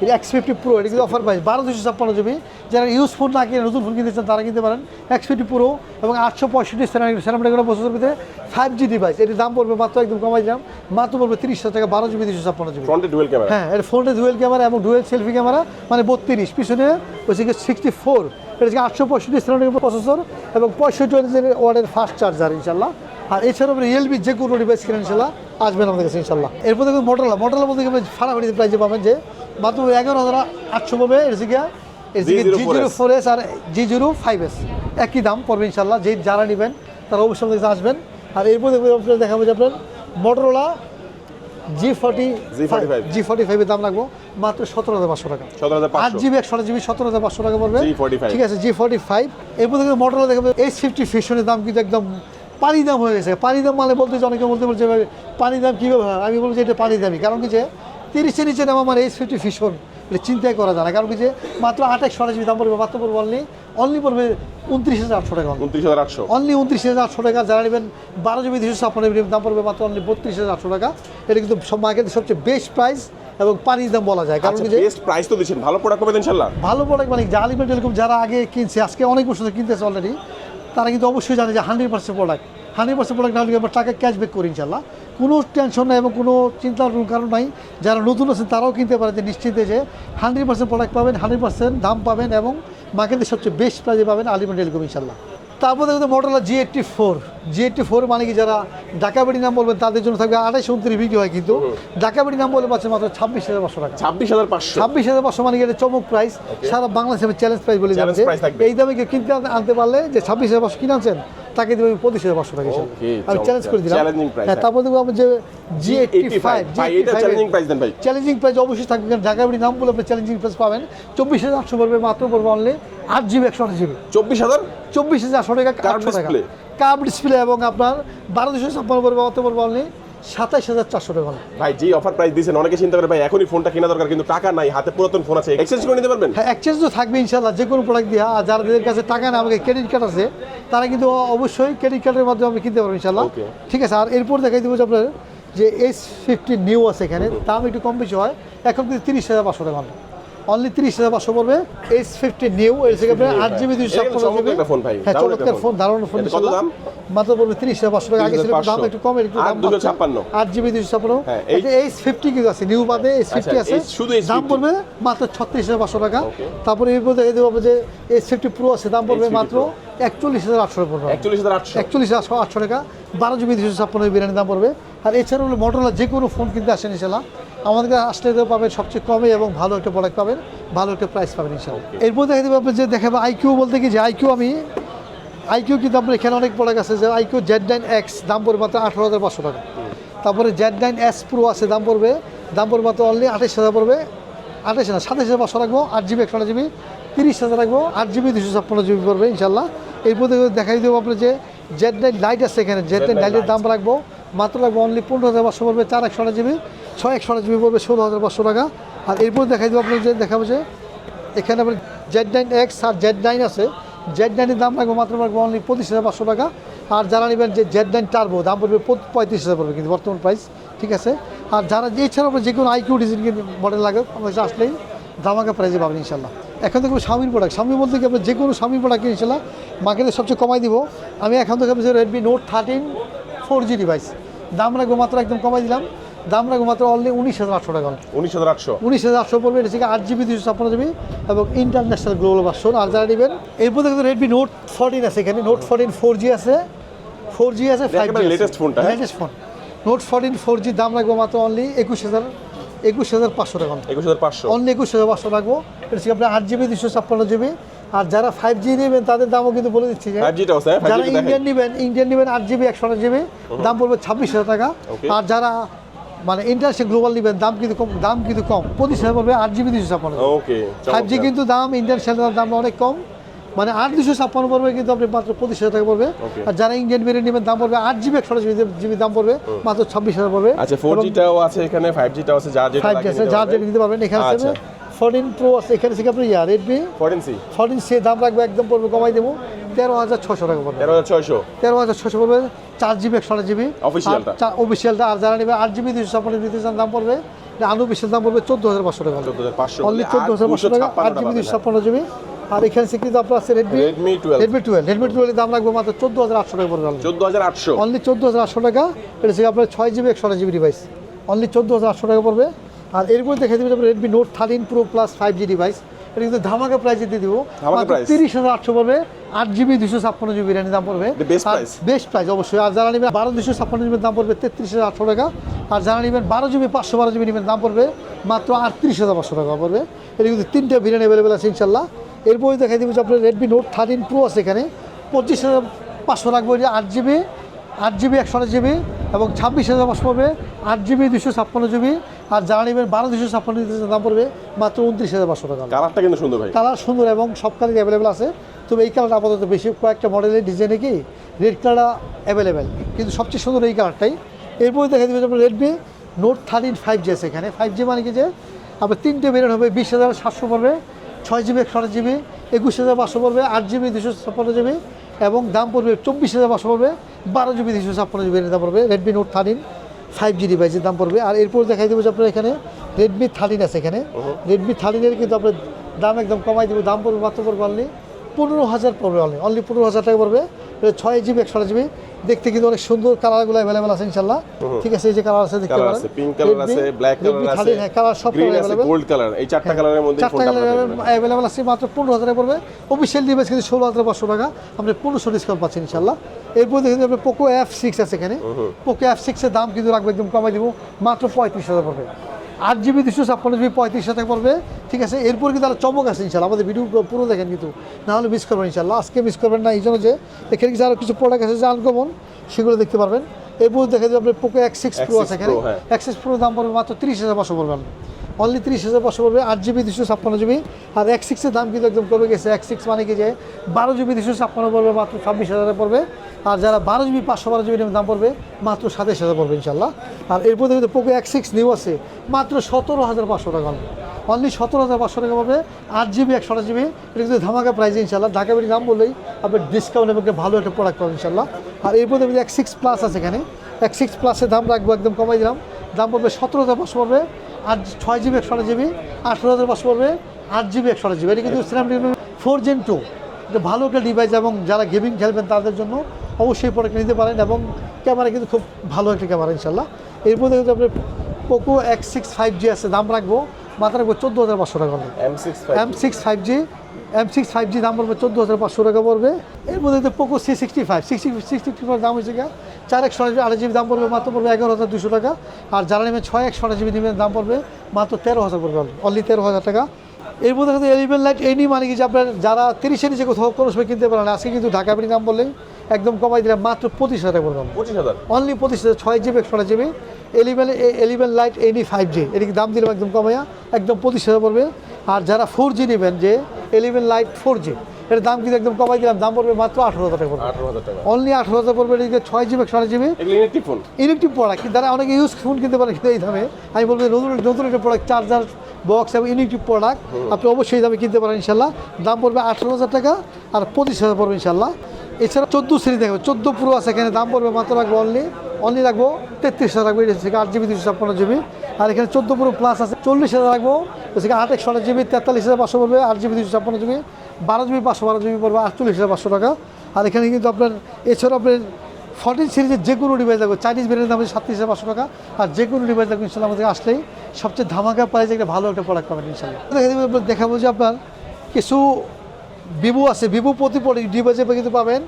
এক্স ফিফটি প্রো এটা কিন্তু অফার প্রাইস বারো দুশো ছাপ্পান্ন জিবি যারা ইউজ ফোন না কিনে নতুন ফোন কিনতে চান তারা কিনতে পারেন এক্স ফিফটি প্রো এবং আটশো পঁয়ষট্টি স্যানামিটার বছরের ভিতরে ফাইভ জি ডিভাইস এটির দাম পড়বে মাত্র একদম কমাই দাম মাত্র পড়বে তিরিশ হাজার টাকা বারো জিবি দুশো ছাপ্পান্ন জিবি ডুয়েল ক্যামেরা হ্যাঁ এর ফোনটা ডুয়েল ক্যামেরা এবং ডুয়েল সেলফি ক্যামেরা মানে বত্রিশ। পিছনে হচ্ছে সিক্সটি ফোর এটা হচ্ছে আটশো পঁয়ষট্টি স্যানামিটার প্রসেসর এবং পঁয়ষট্টি ওয়ার্ডের ফাস্ট চার্জার ইনশাল্লাহ আর এছাড়াও রিয়েলমি যে কোনো ডিভাইস কিনে ইনশাল্লাহ আসবেন আমাদের কাছে ইনশাল্লাহ এরপর দেখবেন মোটরলা মোটরলা বলতে গেলে ফাটাফাটি প্রাইজে পাবেন যে মাত্র এগারো হাজার আটশো পাবে এর থেকে এর থেকে জি জিরো ফোর এস আর জি জিরো ফাইভ এস একই দাম পড়বে ইনশাল্লাহ যে যারা নেবেন তারা অবশ্যই আমাদের কাছে আসবেন। আর এরপর দেখবেন দেখাবো যে আপনার Motorola G forty G45 G forty ফাইভের দাম রাখব মাত্র সতেরো হাজার পাঁচশো টাকা। আট জিবি একশো জিবি সতেরো হাজার পাঁচশো টাকা পড়বে। ঠিক আছে জি ফর্টি ফাইভ এরপর থেকে মডেল দেখাবে এইচ ফিফটি ফিশনের দাম কিন্তু একদম পানি দাম হয়ে গেছে। পানি দাম মানে বলতে অনেকে বলতে বলছে পানি দাম কীভাবে হয়? আমি বলছি এটা পানি দামই। কারণ কি যে তিরিশের নিচে দাম আমার এইচ ফিফটি ফিশন এটা চিন্তাই করা যায় না। কারণ কি যে মাত্র আট একশো জিবি দাম পড়বে মাত্র পড়বে অনলি অনলি পড়বে উনত্রিশ হাজার আটশো টাকা উনত্রিশ হাজার আটশো। অনলি উনত্রিশ হাজার আটশো টাকা যারা নেবেন বারো জিবি দুশো ছাপ্পান্ন দাম পড়বে মাত্র অনলি বত্রিশ হাজার আটশো টাকা। এটা কিন্তু সব মার্কেটের সবচেয়ে বেস্ট প্রাইস এবং পানির দাম বলা যায়। কারণ আচ্ছা কি যে বেস্ট প্রাইস তো দিচ্ছেন। ভালো প্রোডাক্ট পাবেন ইনশাল্লাহ ভালো প্রোডাক্ট মানে আলিমেন্ট টেলিকম যারা আগে কিনছে আজকে অনেক বছর কিনতেছে অলরেডি তারা কিন্তু অবশ্যই জানে যে hundred percent product hundred percent product না হলে আমরা টাকা ক্যাশব্যাক করি ইনশাল্লাহ কোনো টেনশন নাই এবং কোনো চিন্তার কোনো কারণ নাই। যারা নতুন আছেন তারাও কিনতে পারে যে নিশ্চিন্তে যে হান্ড্রেড পার্সেন্ট প্রোডাক্ট পাবেন হান্ড্রেড পার্সেন্ট দাম পাবেন এবং মার্কেটের সবচেয়ে বেস্ট প্রাইজে পাবেন আলিমেন্ট টেলিকম ইনশাল্লাহ তারপর দেখতে model G eighty four G eighty four মানে কি যারা ডাকাবাড়ি নাম বলবেন তাদের জন্য থাকবে আড়াইশো উনত্রিশ বিক্রি হয় কিন্তু ডাকাবাড়ি নাম বলে পাচ্ছে মাত্র ছাব্বিশ হাজার পাঁচশো টাকা। ছাব্বিশ হাজার পাঁচশো। ছাব্বিশ হাজার পাঁচশো মানে এটা চমক প্রাইস সারা বাংলাদেশে চ্যালেঞ্জ প্রাইস বলে এই দামে কিনতে আনতে- আনতে পারলে যে ছাব্বিশ হাজার পাঁচশো কিনে আনছেন তাকে দিব পঁচিশ হাজার পাঁচশো টাকা হিসেবে। আমি চ্যালেঞ্জ করে দিলাম হ্যাঁ। তারপর দেখব আমার যে G eighty five challenging price অবশ্যই থাকবে কারণ ঢাকা বাড়ি নাম বলে আপনি চ্যালেঞ্জিং প্রাইস পাবেন চব্বিশ হাজার আটশো পড়বে মাত্র পড়বে অনলি আট জিবি একশো আট জিবি চব্বিশ হাজার চব্বিশ হাজার আটশো টাকা display। ডিসপ্লে এবং আপনার বারো দুশো ছাপ্পান্ন পড়বে অত পড়বে অনলি সাতাইশ হাজার চারশো টাকা ভাই যে অফার প্রাইস দিয়েছেন অনেকে চিন্তা করে ভাই এখনই ফোনটা কেনা দরকার কিন্তু টাকা নাই হাতে পুরাতন ফোন আছে এক্সচেঞ্জ করে নিতে পারবেন? হ্যাঁ এক্সচেঞ্জ তো থাকবে ইনশাল্লাহ যে কোনো প্রোডাক্ট দিয়ে। আর যাদের কাছে টাকা না আমাকে ক্রেডিট কার্ড আছে তারা কিন্তু অবশ্যই ক্রেডিট কার্ডের মাধ্যমে আমি কিনতে পারবেন ইনশাল্লাহ ঠিক আছে আর এরপর দেখাই দেবো যে আপনার যে এস ফিফটি নিউ আছে এখানে দাম একটু কম বেশি হয় এখন কিন্তু তিরিশ হাজার পাঁচশো টাকা অনলি তিরিশ হাজার পাঁচশো পড়বে। ফিফটি নিউ এর থেকে আট জিবি দুইশো ফোন ভাই, হ্যাঁ চমৎকার ফোন। দারুণ ফোন। কত দাম? মাত্র পড়বে তিরিশ হাজার পাঁচশো টাকা। আগে ছিল দাম একটু কম একটু দাম 256 আট জিবি ছাপ্পান্ন। হ্যাঁ, এইচ ফিফটি কিন্তু আছে নিউ বাদে এইচ ফিফটি আচ্ছা, আছে। শুধু দাম পড়বে মাত্র ছত্রিশ হাজার পাঁচশো টাকা. তারপরে এরপর দেখে দেবো যে এস ফিফটি প্রো আছে দাম পড়বে মাত্র একচল্লিশ হাজার আটশো পড়বে। একচল্লিশ হাজার আটশো। একচল্লিশ আটশো টাকা। বারো জিবি দুশো ছাপ্পান্ন বিরিয়ানি দাম পড়বে। আর এছাড়া হলো মোটরলা যে কোনো ফোন কিনতে আসেন ইনশাল্লাহ আমাদের কাছে আসলে পাবেন সবচেয়ে কমে এবং ভালো একটা প্রোডাক্ট পাবেন ভালো একটা প্রাইস পাবেন ইনশাল্লাহ এরপর দেখে দেবো আপনি যে দেখাবো আইকিউ বলতে কি যে আইকিউ আমি আইকিউ কিন্তু আপনার এখানে অনেক প্রোডাক্ট আছে যে আইকিউ জেড নাইন এক্স দাম পড়বে মাত্র আঠারো হাজার পাঁচশো টাকা। তারপরে জেড নাইন এস প্রো আছে দাম পড়বে দাম পড়বে মাত্র অনলি আঠাশ হাজার পড়বে আঠাশ না সাতাশ হাজার পাঁচশো রাখব আট জিবি একশো জিবি তিরিশ হাজার রাখব আট জিবি দুশো ছাপ্পান্ন জিবি পড়বে ইনশাল্লাহ এরপর দেখে দেখাই দেবো আপনার যে জেড নাইন লাইট আছে এখানে জেড নাইন Z9 লাইটের দাম রাখব মাত্র রাখব অনলি পনেরো হাজার পাঁচশো পড়বে চার একশো জিবি ছয় একশো জিবি পড়বে ষোলো হাজার পাঁচশো টাকা। আর এরপর দেখাই দেবো আপনার যে দেখাবো যে এখানে আপনার জেড নাইন এক্স আর জেড নাইন আছে। জেড নাইনের দাম রাখব মাত্র রাখব অনলি পঁচিশ হাজার পাঁচশো টাকা। আর যারা নেবেন যে জেড নাইন টার্বো দাম পড়বে পঁয়ত্রিশ হাজার পড়বে কিন্তু বর্তমান প্রাইস ঠিক আছে? আর যারা এছাড়াও আপনার যে কোনো আইকিউ ডিজাইন মডেল লাগে কাছে আসলেই দামাকা প্রাইজে পাবেন ইনশাল্লাহ এখন দেখব স্বামীর প্রোডাক্ট স্বামী বলতে কি আপনার যে কোনো স্বামীর প্রোডাক্ট ইনশাল্লাহ মার্কেটে সবচেয়ে কমাই দিব। আমি এখন থেকে Redmi Note thirteen four G device দাম রাখব মাত্র একদম কমাই দিলাম। দাম রাখব মাত্র অনলি উনিশ হাজার আটশো টাকা। উনিশ হাজার আটশো। উনিশ হাজার আটশো পড়বে এটা থেকে আট জিবি দুশো ছাপ্পান্ন জিবি এবং ইন্টারন্যাশনাল গ্লোবাল ভার্সন আর যারা নেবেন এরপর দেখো রেডমি নোট ফোরটিন আছে এখানে নোট ফোরটিন ফোর জি আছে ফোর জি আছে ফাইভ জি latest ফোনটা, হ্যাঁ? Latest phone Note fourteen four G দাম রাখব মাত্র অনলি একুশ হাজার একুশ হাজার পাঁচশো টাকা। একুশ হাজার পাঁচশো। অনলি একুশ হাজার পাঁচশো রাখব এটা থেকে আপনার আট জিবি দুশো ছাপ্পান্ন জিবি আর যারা ফাইভ জি নেবেন তাদের দামও কিন্তু বলে দিচ্ছি যে ফাইভ জিটা আছে ফাইভ যারা ইন্ডিয়ান নেবেন ইন্ডিয়ান নেবেন আট জিবি একশো আট জিবি দাম পড়বে ছাব্বিশ হাজার টাকা। আর যারা মানে ইন্টারন্যাশনাল গ্লোবাল নেবেন দাম কিন্তু কম দাম কিন্তু কম। পঁচিশ হাজার পড়বে আট জিবি দুশো ছাপ্পান্ন। ওকে ফাইভ জি কিন্তু দাম ইন্টারন্যাশনাল দাম অনেক কম। মানে আট দুশো ছাপ্পান্ন পড়বে কিন্তু আপনি মাত্র পঁচিশ হাজার টাকা পড়বে। আর যারা ইন্ডিয়ান ভেরিয়েন্ট নেবেন দাম পড়বে আট জিবি একশো জিবি দাম পড়বে মাত্র ছাব্বিশ হাজার পড়বে। আচ্ছা ফোর জিটাও আছে এখানে ফাইভ জিটাও আছে যা ফাইভ জি আছে যার যেটা নিতে পারবেন এখানে আছে আচ্ছা। ফোরটিন প্রো আছে এখানে থেকে আপনি ইয়া রেডমি ফোরটিন সি ফোরটিন সে দাম রাখবে একদম পড়বে কমাই দেবো। তেরো হাজার ছশো টাকা পড়বে। তেরো হাজার ছয়শো? তেরো হাজার ছশো পড়বে চার জিবি একশো জিবি। Officialটা। অফিসিয়ালটা আর যারা নেবে আট জিবি দুশো ছাপ্পান্ন চান দাম পড়বে। আনঅফিসিয়াল দাম পড়বে চোদ্দ হাজার পাঁচশো টাকা। অনলি চোদ্দ হাজার পাঁচশো টাকা আট জিবি দুশো ছাপ্পান্ন জিবি। আর এখানে কিন্তু আপনার আছে Redmi Redmi twelve Redmi twelve Redmi টুয়েলভের দাম রাখব মাত্র চোদ্দ হাজার আটশো টাকা পড়বে চোদ্দ হাজার আটশো। অনলি চোদ্দ হাজার আটশো টাকা। এটা হচ্ছে আপনার ছয় জিবি একশো জিবি ডিভাইস অনলি চোদ্দ হাজার আটশো টাকা পড়বে। আর এরপর দেখে দেবেন Redmi Note thirteen Pro Plus five G device এটা কিন্তু ধামাকা প্রাইসে দিয়ে দিব। তিরিশ হাজার আটশো পড়বে। আট জিবি দুশো ছাপ্পান্ন জিবি র্যামের দাম পড়বে। বেস্ট প্রাইস অবশ্যই। আর যারা নেবেন বারো দুশো ছাপ্পান্ন জিবির দাম পড়বে তেত্রিশ হাজার আটশো টাকা। আর যারা নেবেন বারো জিবি পাঁচশো বারো জিবি নেবেন দাম পড়বে মাত্র আটত্রিশ হাজার পাঁচশো টাকা পড়বে। এটা কিন্তু তিনটে ভেরিয়েন্ট অ্যাভেলেবেল আছে ইনশাল্লাহ এরপরে দেখাই দিব যে আপনার রেডমি নোট থার্টিন প্রো আছে এখানে। পঁচিশ হাজার পাঁচশো রাখব যে আট জিবি আট জিবি একশো আঠাশ জিবি এবং ছাব্বিশ হাজার পাঁচশো পড়বে। আট জিবি দুশো ছাপ্পান্ন জিবি আর যারা নেবেন বারো দুশো ছাপ্পান্ন দাম পড়বে মাত্র উনত্রিশ হাজার পাঁচশো টাকা। কালারটা কিন্তু সুন্দর ভাই। কালার সুন্দর এবং সব কালার অ্যাভেলেবেল আছে। তবে এই কালারটা আপাতত বেশি কয়েকটা মডেলের ডিজাইনে কি রেড কালারটা অ্যাভেলেবেল কিন্তু সবচেয়ে সুন্দর এই কালারটাই। এরপরে দেখা যাবে আপনার Redmi Note thirteen five G আছে এখানে। ফাইভ জি মানে কি যে আপনার তিনটে ভেরিয়েন্ট হবে বিশ হাজার সাতশো পড়বে ছয় জিবি একশো আট জিবি একুশ হাজার পাঁচশো পড়বে আট জিবি দুশো ছাপ্পান্ন জিবি এবং দাম পড়বে চব্বিশ হাজার পাঁচশো পড়বে বারো জিবি দুশো ছাপ্পান্ন জিবি দাম পড়বে Redmi Note thirteen five G ডিভাইসের দাম পড়বে। আর এরপর দেখাই দেবো যে আপনার এখানে রেডমি থার্টিন আছে এখানে। রেডমি থার্টিনের কিন্তু আপনার দাম একদম কমাই দেবো। দাম পড়বে মাত্র পড়বে অনলি পনেরো হাজার পড়বে অনলি অনলি পনেরো হাজার টাকা পড়বে। ছয় জিবি একশো জিবি দেখতে কিন্তু অনেক সুন্দর কালারগুলো অ্যাভেলেবেল আছে ইনশাল্লাহ ঠিক আছে এই যে কালার আছে দেখতে পারেন। পিঙ্ক কালার আছে ব্ল্যাক কালার আছে। হ্যাঁ কালার সব গ্রিন আছে গোল্ড কালার এই চারটা কালারের মধ্যে চারটা কালার। অ্যাভেলেবেল আছে মাত্র পনেরো হাজারে পড়বে। অফিসিয়াল ডিভাইস কিন্তু ষোলো হাজার পাঁচশো টাকা। আপনি পনেরোশো ডিসকাউন্ট পাচ্ছেন ইনশাল্লাহ এরপর দেখেন আপনার পোকো এফ সিক্স আছে এখানে। পোকো এফ সিক্সের দাম কিন্তু রাখবে একদম কমাই দিব। মাত্র পঁয়ত্রিশ হাজার পড়বে। আট জিবি দুশো ছাপ্পান্ন জিবি পঁয়ত্রিশ হাজার পড়বে। ঠিক আছে এরপর কিন্তু আরও চমক আছে ইনশাল্লাহ আমাদের ভিডিও পুরো দেখেন কিন্তু। না হলে মিস করবেন ইনশাল্লাহ আজকে মিস করবেন না এই জন্য যে এখানে কিছু আরও কিছু প্রোডাক্ট আছে যে আনকমন সেগুলো দেখতে পারবেন। এরপর দেখা যাবে আপনার পোকো এক্স সিক্স প্রো আছে এখানে। Pro, সিক্স প্রো দাম পড়বে মাত্র তিরিশ হাজার পাঁচশো পড়বে। অনলি তিরিশ হাজার পাঁচশো পড়বে আট জিবি দুশো ছাপ্পান্ন জিবি আর এক সিক্সের দাম কিন্তু একদম কমে গেছে। এক সিক্স মানে কি যে, বারো জিবি দুশো ছাপ্পান্ন পড়বে, মাত্র ছাব্বিশ হাজারে পড়বে। আর যারা বারো জিবি পাঁচশো বারো জিবি দাম পড়বে, মাত্র সাতাশ হাজার পড়বে ইনশাল্লাহ আর এরপর দেখতে পোকো এক সিক্স নিউ আছে, মাত্র সতেরো হাজার পাঁচশো টাকা অনলি সতেরো হাজার পাঁচশো টাকা পাবে আট জিবি একশো আট জিবি এটা কিন্তু ধামাকা প্রাইসে ইনশাল্লাহ ঢাকা বেরি দাম বললেই আপনার ডিসকাউন্ট এবং ভালো একটা প্রোডাক্ট পাবেন ইনশাল্লাহ আর এরপর দেখবেন এক সিক্স প্লাস আছে এখানে। এক সিক্স প্লাসের দাম রাখব, একদম কমাই দিলাম। দাম পড়বে সতেরো হাজার পাঁচশো পড়বে। আট ছয় জিবি, একশো আট জিবি, আঠেরো হাজার পাঁচশো পড়বে, আট জিবি, একশো আট জিবি। এটা কিন্তু ফোর জেন টু এটা ভালো একটা ডিভাইস এবং যারা গেমিং খেলবেন তাদের জন্য অবশ্যই প্রোডাক্ট নিতে পারেন এবং ক্যামেরা কিন্তু খুব ভালো একটা ক্যামেরা ইনশাল্লাহ এরপর দেখুন আপনার Poco X six five G আছে, দাম রাখব মাথা রাখব চোদ্দ হাজার পাঁচশো টাকা পড়বে। M six five G M six five G দাম পড়বে চোদ্দ হাজার পাঁচশো টাকা পড়বে। এর মধ্যে তো Poco C sixty five sixty sixty five দাম হয়েছে গিয়া চার একশো আড়াই জিবি দাম পড়বে মাত্র পড়বে এগারো হাজার দুশো টাকা। আর যারা ছয় একশো আড়াই জিবি নেবেন দাম পড়বে মাত্র তেরো হাজার পড়বে। অনলি তেরো হাজার টাকা। এর মধ্যে কিন্তু এলিভেন লাইট এনি মানে কি যে আপনার যারা তিরিশের নিচে কোথাও কোনো সময় কিনতে পারেন আজকে কিন্তু ঢাকা বেরি দাম বললেই একদম কমাই দিলাম মাত্র পঁচিশ হাজার টাকা পড়বে পঁচিশ হাজার? অনলি পঁচিশ হাজার ছয় জিবি একশো আঠাশ GB eleven eleven lite N E five G এটিকে দাম দিলাম একদম কমাইয়া? একদম পঁচিশ হাজার পড়বে। আর যারা ফোর জি নেবেন যে এলিভেন লাইট ফোর জি এর দাম কিন্তু একদম কমাই দিলাম দাম পড়বে মাত্র আঠারো হাজার টাকা পড়বে। আঠারো হাজার টাকা। অনলি আঠারো হাজার পড়বে এদিকে ছয় জিবি একশো আঠাশ GB electric phone electric product কিন্তু তারা অনেকে ইউজ ফোন কিনতে পারে কিন্তু এই দামে আমি বলব নতুন নতুন একটা প্রোডাক্ট চার্জার বক্স এবং ইলেকট্রিক প্রোডাক্ট আপনি অবশ্যই দামে কিনতে পারেন ইনশাল্লাহ দাম পড়বে আঠারো হাজার টাকা আর পঁচিশ হাজার পড়বে ইনশাল্লাহ এছাড়া চোদ্দ সিরিজ দেখবে চোদ্দ পুরো আছে এখানে দাম পড়বে মাত্র রাখব অনলি অনলি রাখব তেত্রিশ হাজার রাখব এটা থেকে আট জিবি দুশো ছাপ্পান্ন জিবি আর এখানে চোদ্দ পুরো প্লাস আছে চল্লিশ হাজার রাখব থেকে আট একশো আট জিবি তেতাল্লিশ হাজার পাঁচশো পড়বে আট জিবি দুশো ছাপ্পান্ন জিবি বারো জিবি পাঁচশো বারো জিবি পড়বে আটচল্লিশ হাজার পাঁচশো টাকা। আর এখানে কিন্তু আপনার এছাড়াও আপনার ফর্টিন সিরিজের যে কোনো ডিভাইস লাগবে চাইনিজ দাম হচ্ছে সাতত্রিশ হাজার পাঁচশো টাকা, আর যে কোনো ডিভাইস লাগবে ইনশাল্লাহ আমাদের আসলেই সবচেয়ে ধামাকা প্রাইজে একটা ভালো একটা প্রোডাক্ট পাবেন ইনশাল্লাহ। দেখাবো যে আপনার কিছু ভিভো আছে ভিভো প্রতি ডিভাইসে কিন্তু পাবেন।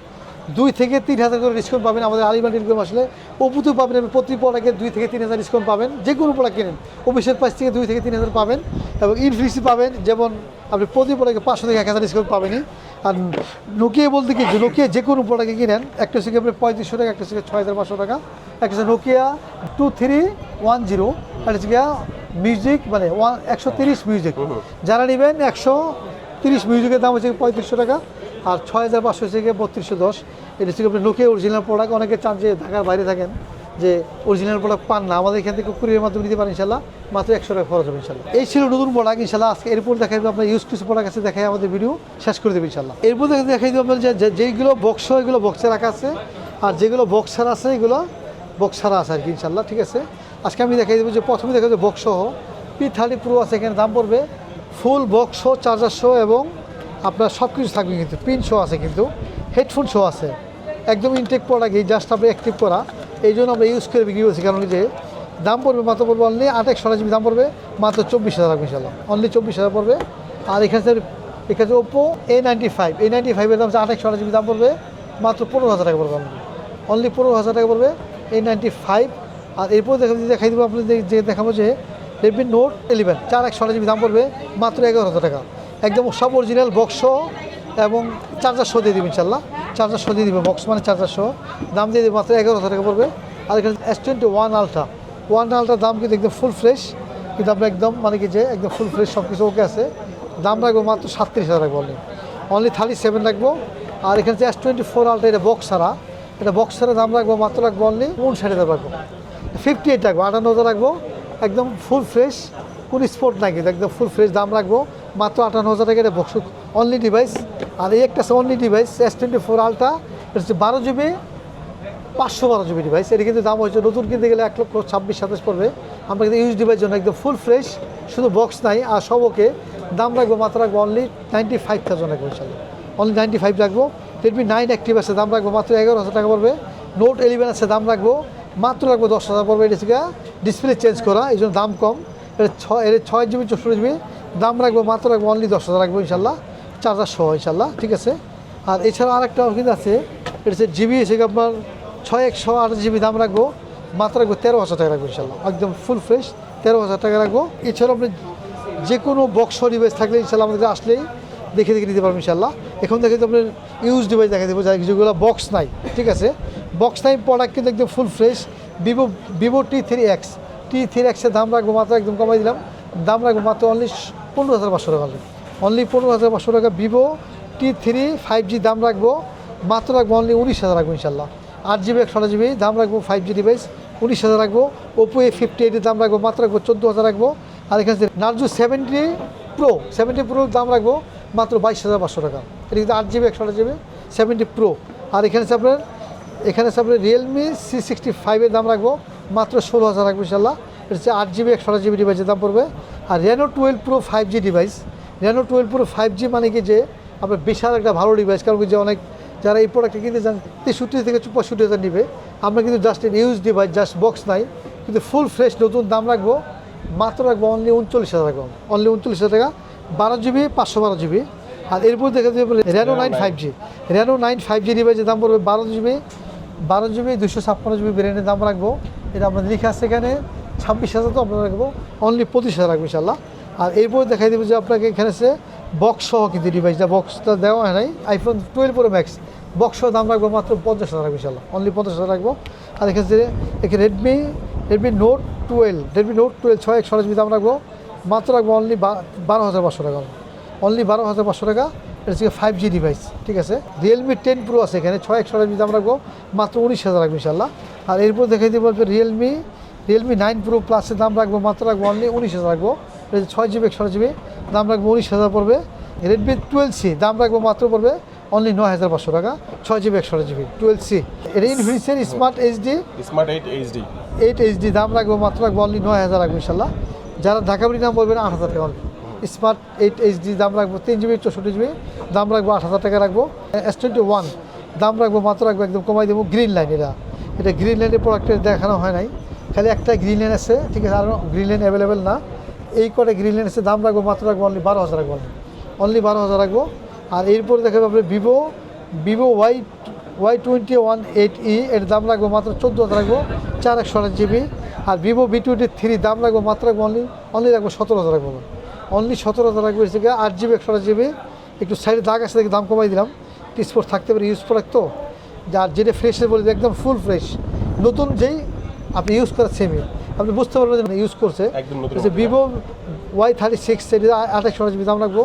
দুই থেকে তিন হাজার করে ডিসকাউন্ট পাবেন আমাদের আলিবান টেলিকম আসলে। ওপুতেও পাবেন আপনি প্রতি প্রোডাক্টে দুই থেকে তিন হাজার ডিসকাউন্ট পাবেন। যে কোনো প্রোডাক্ট কিনেন অফিসের প্রাইস থেকে দুই থেকে তিন হাজার পাবেন। এবং ইনফিনিক্সি পাবেন যেমন আপনি প্রতি প্রোডাক্টে পাঁচশো থেকে এক হাজার ডিসকাউন্ট পাবেনই। আর নোকিয়া বলতে কি নোকিয়া যে কোনো প্রোডাক্টে কিনেন একটা হচ্ছে আপনি পঁয়ত্রিশশো টাকা একটা হচ্ছে ছয় হাজার পাঁচশো টাকা। একটা Nokia two three one zero একটা হচ্ছে মিউজিক মানে ওয়ান একশো তিরিশ মিউজিক যারা নেবেন একশো তিরিশ মিউজিকের দাম হচ্ছে পঁয়ত্রিশশো টাকা। আর ছয় হাজার পাঁচশো থেকে বত্রিশশো দশ। এটা হচ্ছে আপনি নোকিয়া অরিজিনাল প্রোডাক্ট অনেকে চান যে ঢাকার বাইরে থাকেন, যে অরিজিনাল প্রোডাক্ট পান না। আমাদের এখান থেকে কুরিয়ার মাধ্যমে নিতে পারেন ইনশাল্লাহ মাত্র একশো টাকা খরচ হবে ইনশাল্লাহ এই ছিল নতুন প্রোডাক্ট ইনশাল্লাহ আজকে এরপর দেখাই দেবো আপনার ইউজ কিছু প্রোডাক্ট আছে, দেখাই আমাদের ভিডিও শেষ করে দেবে ইনশাল্লাহ এরপর দেখে দেখাই দেবো আপনার যে যেইগুলো বক্স এগুলো বক্সে রাখা আছে। আর যেগুলো বক্সার আছে, এগুলো বক্স ছাড়া আছে আর কি ইনশাল্লাহ ঠিক আছে? আজকে আমি দেখাই দেবো যে প্রথমে দেখা যাবে বক্স সহ। পি থার্টি প্রো আছে এখানে, দাম পড়বে ফুল বক্স শো চার্জার শো এবং আপনার সব কিছু থাকবে কিন্তু পিন শো আছে কিন্তু হেডফোন শো আছে। একদম ইনটেক প্রোডাক্ট এই জাস্ট আপনি অ্যাক্টিভ করা। এই জন্য আমরা ইউজ করে বিক্রি করছি, কারণ যে দাম পড়বে, মাত্র পড়বে অনলি আট একশো জিবি দাম পড়বে, মাত্র চব্বিশ হাজার টাকা ইনশাল্লাহ অনলি চব্বিশ হাজার পড়বে। আর এখানে এখানে Oppo A ninety five A ninety ফাইভের দাম আট একশো জিবি দাম পড়বে, মাত্র পনেরো হাজার টাকা পড়বে অনলি পনেরো হাজার টাকা পড়বে এ নাইনটি ফাইভ আর এরপর দেখা দেখাই দেবো আপনাদের, যে দেখাবো যে রেডমি নোট ইলেভেন চার একশো জিবি দাম পড়বে, মাত্র এগারো হাজার টাকা। একদম সব অরিজিনাল বক্স এবং চার্জার শো দিয়ে দেবেন ইনশাল্লাহ। চার্জার সহ দিয়ে দিবে বক্স মানে চার্জার সহ দাম দিয়ে দিবে মাত্র এগারো হাজার টাকা পড়বে। আর এখানে S twenty one ultra one আলট্রার দাম কিন্তু একদম ফুল ফ্রেশ কিন্তু আমরা একদম মানে কি যে, একদম ফুল ফ্রেশ সব কিছু ওকে আছে। দাম রাখব মাত্র সাতত্রিশ হাজার রাখব অনলি অনলি থার্টি সেভেন রাখব। আর এখানে যে এস টোয়েন্টি ফোর আলট্রা এটা বক্স ছাড়া। এটা বক্স ছাড়া দাম রাখব মাত্র রাখব অনলি উনষাট হাজার রাখব। ফিফটি এইট রাখব, আটান্ন হাজার রাখব। একদম ফুল ফ্রেশ কোন স্পোর্ট নাই কিন্তু, একদম ফুল ফ্রেশ দাম রাখব। মাত্র আটান্ন হাজার টাকা এটা বক্স অনলি ডিভাইস আর এই একটা only device S twenty four ultra এটা হচ্ছে বারো জিবি পাঁচশো বারো জিবি ডিভাইস এটা কিন্তু দাম হয়েছে, নতুন কিনতে গেলে এক লক্ষ ছাব্বিশ, সাতাশ পড়বে। আমরা কিন্তু ইউজ ডিভাইস জন্য একদম ফুল ফ্রেশ শুধু বক্স নাই, আর সব ওকে দাম রাখব, মাত্র রাখব অনলি নাইনটি ফাইভ থাউজেন্ড রাখব ইনশাল্লাহ অনলি নাইনটি ফাইভ রাখব। রেডমি নাইন অ্যাক্টিভ আছে, দাম রাখব মাত্র এগারো হাজার টাকা পড়বে। নোট ইলেভেন আছে, দাম রাখব মাত্র রাখব দশ হাজার পড়বে। এটা ডিসপ্লে চেঞ্জ করা, এই জন্য দাম কম। এটা ছয় এর ছয় জিবি চৌষট্টি জিবি দাম রাখব মাত্র রাখব অনলি দশ হাজার রাখব ইনশাল্লাহ চার্জার সহ ইনশাল্লাহ, ঠিক আছে? আর এছাড়া আরেকটা কিন্তু আছে, এটা হচ্ছে জিবি হিসেবে আপনার ছয় একশো আট জিবি দাম রাখব, মাত্র রাখব তেরো হাজার টাকা রাখব ইনশাল্লাহ, একদম ফুল ফ্রেশ তেরো হাজার টাকা রাখব। এছাড়াও আপনি যে কোনো বক্স ডিভাইস থাকলে ইনশাল্লাহ আমাদের আসলেই দেখে দেখে নিতে পারবেন ইনশাল্লাহ। এখন দেখে তো আপনার ইউজ ডিভাইস দেখা দেবো যেগুলো বক্স নাই, ঠিক আছে? বক্স নাই প্রোডাক্ট কিন্তু একদম full fresh Vivo Vivo T three X T three এক্সের দাম রাখব মাত্র একদম কমাই দিলাম। দাম রাখব মাত্র অনলি পনেরো হাজার পাঁচশো টাকা অনলি পনেরো হাজার পাঁচশো টাকা Vivo T three five G দাম রাখব। মাত্র রাখব অনলি উনিশ হাজার রাখব ইনশাল্লাহ। আট জিবি একশো জিবি দাম রাখব ফাইভ জি ডিভাইস উনিশ হাজার রাখব। ওপো এ ফিফটি এইটের দাম রাখব, মাত্র রাখব চোদ্দ হাজার রাখব। আর এখানে নার্জু সেভেন্টি প্রো সেভেন্টি প্রোর দাম রাখব, মাত্র বাইশ হাজার পাঁচশো টাকা। এটা কিন্তু আট জিবি একশো জিবি সেভেন্টি প্রো আর এখানে আপনার এখানে আপনার রিয়েলমি সি সিক্সটি ফাইভের দাম রাখব, মাত্র ষোলো হাজার রাখব ইনশাল্লাহ। এটা হচ্ছে আট জিবি একশো জিবি ডিভাইসের দাম পড়বে। আর Reno twelve pro five G device Reno twelve pro five G মানে কি যে আপনার বিশাল একটা ভালো ডিভাইস কারণ যে অনেক যারা এই প্রোডাক্টটা কিনতে চান তেষট্টি থেকে পঁয়ষট্টি হাজার নিবে। আমরা কিন্তু just use device just box নাই। কিন্তু ফুল ফ্রেশ নতুন দাম রাখব। মাত্র রাখব অনলি উনচল্লিশ হাজার টাকা। অনলি উনচল্লিশ হাজার টাকা। বারো জিবি পাঁচশো বারো জিবি আর এরপর দেখা যাবে Reno nine five G Reno nine five G ডিভাইসের দাম পড়বে বারো জিবি বারো জিবি দুশো ছাপ্পান্ন জিবি ব্রেনের দাম রাখব। এটা আপনাদের লিখে আছে এখানে। ছাব্বিশ হাজার তো আমরা রাখব। অনলি পঁচিশ হাজার রাখব ইনশাল্লাহ আর এরপর দেখাই দেবো যে আপনাকে এখানে সে বক্স সহ কিন্তু ডিভাইসটা বক্সটা দেওয়া হয় নাই iPhone twelve pro max box দাম রাখব মাত্র পঞ্চাশ হাজার রাখব ইনশাল্লাহ অনলি পঞ্চাশ হাজার রাখব। আর এখানে যে এখানে Redmi Redmi note twelve Redmi note twelve ছয় একশো জিবি দাম রাখব। মাত্র রাখব অনলি বারো হাজার পাঁচশো টাকা। অনলি বারো হাজার পাঁচশো টাকা। এটা হচ্ছে ফাইভ জি ডিভাইস ঠিক আছে? রিয়েলমি টেন প্রো আছে এখানে, ছয় একশো জিবি দাম রাখব। মাত্র উনিশ হাজার রাখব ইনশাল্লাহ আর এরপর দেখাই দেবো রিয়েলমি রিয়েলমি নাইন প্রো প্লাসের দাম রাখব মাত্র রাখব অনলি উনিশ হাজার রাখব। ছয় জিবি একশো জিবি দাম রাখব উনিশ হাজার পড়বে। রেডমি টুয়েলভ সি দাম রাখব মাত্র পড়বে অনলি নয় হাজার পাঁচশো টাকা। ছয় জিবি একশো জিবি টুয়েলভ সি এটা ইনফিনিক্সের smart HD smart eight HD eight HD দাম রাখব মাত্র রাখব অনলি নয় হাজার রাখব ইনশাল্লাহ। যারা ঢাকা বাড়ি নাম বলবেন আট হাজার টাকা অনলি স্মার্ট এইট এইচডি দাম রাখব তিন জিবি চৌষট্টি জিবি দাম রাখব আট হাজার টাকা রাখব। এস টোয়েন্টি ওয়ান দাম রাখব মাত্র রাখব একদম কমাই দেবো গ্রিন লাইন এটা এটা গ্রিন লাইনের প্রোডাক্টের দেখানো হয় নাই। খালি একটা গ্রিন লাইন আছে, ঠিক আছে? আর গ্রিন লাইন অ্যাভেলেবেল না। এই কটা গ্রিন লাইন আছে, দাম রাখব, মাত্র রাখব অনলি বারো হাজার রাখব অনলি বারো হাজার রাখব। আর এরপরে দেখাবো আপনি Vivo Vivo Y Y twenty one eight E এর দাম রাখব মাত্র চোদ্দ হাজার রাখব, চার একশো আঠাশ জিবি আর ভিভো বি টোয়েন্টি থ্রি দাম রাখব মাত্র রাখব অনলি অনলি রাখব সতেরো হাজার রাখব অনলি সতেরো হাজার রাখব, এসে আট জিবি একশো আঠাশ জিবি একটু সাইডে দাগ আছে দেখে দাম কমাই দিলাম। স্পোর্ট থাকতে পারে ইউজ প্রোডাক্ট তো। আর যেটা ফ্রেশ বলে একদম ফুল ফ্রেশ নতুন যেই আপনি ইউজ করার সেমই আপনি বুঝতে পারবেন যে ইউজ করছে। ভিভো ওয়াই থার্টি সিক্স সেটা আঠাশশো জিবি দাম রাখব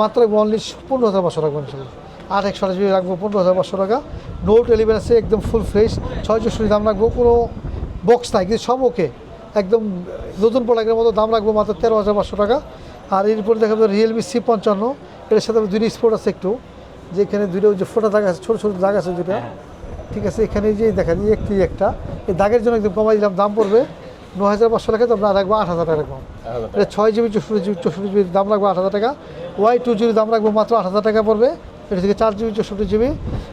মাত্র অনলি পনেরো হাজার পাঁচশো রাখব ইনশাল্লাহ। আট একশো জিবি রাখব পনেরো হাজার পাঁচশো টাকা। নোট এলিভেন আছে একদম ফুল ফ্রেশ ছয় চৌষট্টি দাম রাখব কোনো বক্স নাই কিন্তু সব ওকে একদম নতুন প্রোডাক্টের মতো দাম রাখব মাত্র তেরো হাজার পাঁচশো টাকা। আর এরপরে দেখাবো রিয়েলমি সি পঞ্চান্ন এটার সাথে দুইটা স্পোর্ট আছে একটু যেখানে দুইটা যে ফোটা দাগ আছে ছোটো ছোটো দাগ আছে দুইটা। ঠিক আছে এখানে যে দেখা যায় একটি একটা এই দাগের জন্য একদম কমাই দিলাম দাম পড়বে ন হাজার পাঁচশো টাকা তো আমরা রাখব আট হাজার টাকা রাখব এটা ছয় জিবি চৌষট্টি জিবি চৌষট্টি জিবি দাম রাখব আট হাজার টাকা। ওয়াই টু জিবি দাম রাখব মাত্র আট হাজার টাকা পড়বে এটা থেকে চার জিবি চৌষট্টি জিবি।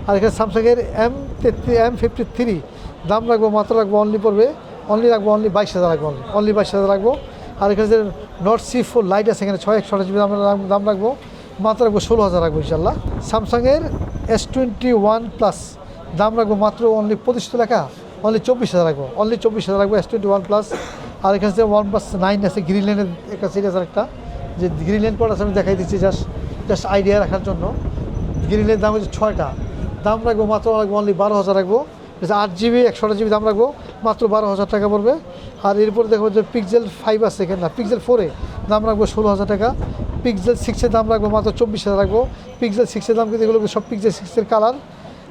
আর এখানে স্যামসাংয়ের এম তেত্রিশ এম ফিফটি থ্রি দাম রাখব মাত্র রাখব অনলি পড়বে অনলি রাখব অনলি বাইশ হাজার রাখব অনলি অনলি বাইশ হাজার রাখব। আর এখানে যে নট সি ফোর লাইট আছে এখানে ছয় একশো জিবি দাম দাম রাখব মাত্র রাখব ষোলো হাজার রাখব ইনশাল্লাহ স্যামসাংয়ের এস টোয়েন্টি ওয়ান প্লাস দাম রাখব মাত্র অনলি পঁচিশশো টাকা অনলি চব্বিশ হাজার রাখব অনলি চব্বিশ হাজার রাখব এস টোয়েন্টি ওয়ান প্লাস আর এখানে যে ওয়ান প্লাস নাইন আছে গ্রিনল্যান্ডের একটা সিরিয়াস আর একটা, যে গ্রিনল্যান্ড প্রোডাক্ট আমি দেখাই দিচ্ছি জাস্ট জাস্ট আইডিয়া রাখার জন্য। গ্রিনল্যান্ড দাম হচ্ছে ছয়টা, দাম রাখব মাত্র রাখব অনলি বারো হাজার রাখব। আট জিবি একশো জিবি দাম রাখব, মাত্র বারো হাজার টাকা পড়বে। আর এরপরে দেখব যে পিক্সেল ফাইভ আছে এখানে না পিক্সেল ফোরে দাম রাখব ষোলো হাজার টাকা। পিক্সেল সিক্সের দাম রাখব মাত্র চব্বিশ হাজার রাখব। পিক্সেল সিক্সের দাম কিন্তু এগুলো সব পিকজেল সিক্সের কালার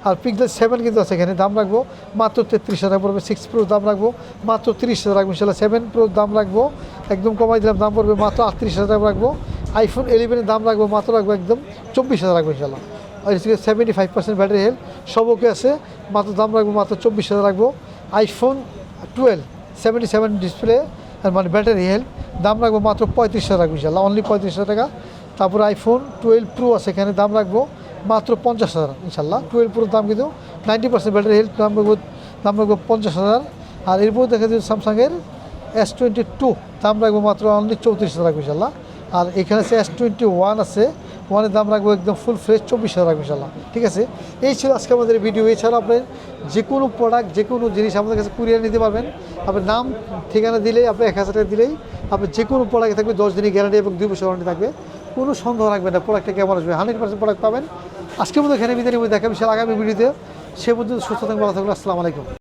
আর পিক্সেল সেভেন কিন্তু আছে এখানে, দাম রাখব মাত্র তেত্রিশ হাজার, পড়বে সিক্স প্রো দাম রাখব মাত্র তিরিশ হাজার রাখব ইনশাল্লাহ সেভেন প্রো দাম রাখব, একদম কমাই দিলাম, দাম পড়বে মাত্র আটত্রিশ হাজার টাকা রাখব। আইফোন ইলেভেনের দাম রাখব, মাত্র রাখব একদম চব্বিশ হাজার রাখব ইনশাল্লাহ। আর seventy five percent battery health সবকে আছে, মাত্র দাম রাখব মাত্র চব্বিশ হাজার রাখব। IPhone twelve seventy seven display মানে ব্যাটারি হেলথ দাম রাখব মাত্র পঁয়ত্রিশ হাজার রাখব ইনশাল্লাহ অনলি পঁয়ত্রিশ হাজার টাকা। তারপর আইফোন টুয়েলভ প্রো আছে এখানে, দাম রাখব মাত্র পঞ্চাশ হাজার, ইনশাল্লাহ। টুয়েলভ প্রোর দাম কিন্তু নাইনটি পার্সেন্ট ব্যাটারি হেলথ দাম দাম রাখব পঞ্চাশ হাজার। আর এরপর দেখা যাচ্ছে স্যামসাংয়ের এস টোয়েন্টি টু দাম রাখব মাত্র অনলি চৌত্রিশ হাজার রাখব, ইনশাল্লাহ। আর এখানে আছে এস টোয়েন্টি ওয়ান আছে ওয়ানের দাম রাখব একদম ফুল ফ্রেশ চব্বিশ হাজার রাখব, ইনশাল্লাহ। ঠিক আছে? এই ছিল আজকে আমাদের ভিডিও এছাড়া আপনি যে কোনো প্রোডাক্ট যে কোনো জিনিস আমাদের কাছে কুরিয়ার নিতে পারবেন। আপনার নাম, ঠিকানা দিলেই আপনি এক হাজার টাকা দিলেই আপনি যে কোনো প্রোডাক্ট থাকবে, দশ দিনের গ্যারান্টি এবং দুই বছর ওয়ারেন্টি থাকবে। কোনো সন্দেহ রাখবেন না প্রোডাক্টটা কেমন আসবে হান্ড্রেড পার্সেন্ট প্রোডাক্ট পাবেন। আজকের মতো এখানে বিদায় নিয়ে দেখা বিশাল আগামী ভিডিওতে। সে পর্যন্ত সুস্থ থাকবে ভালো থাকবে আসসালামু আলাইকুম।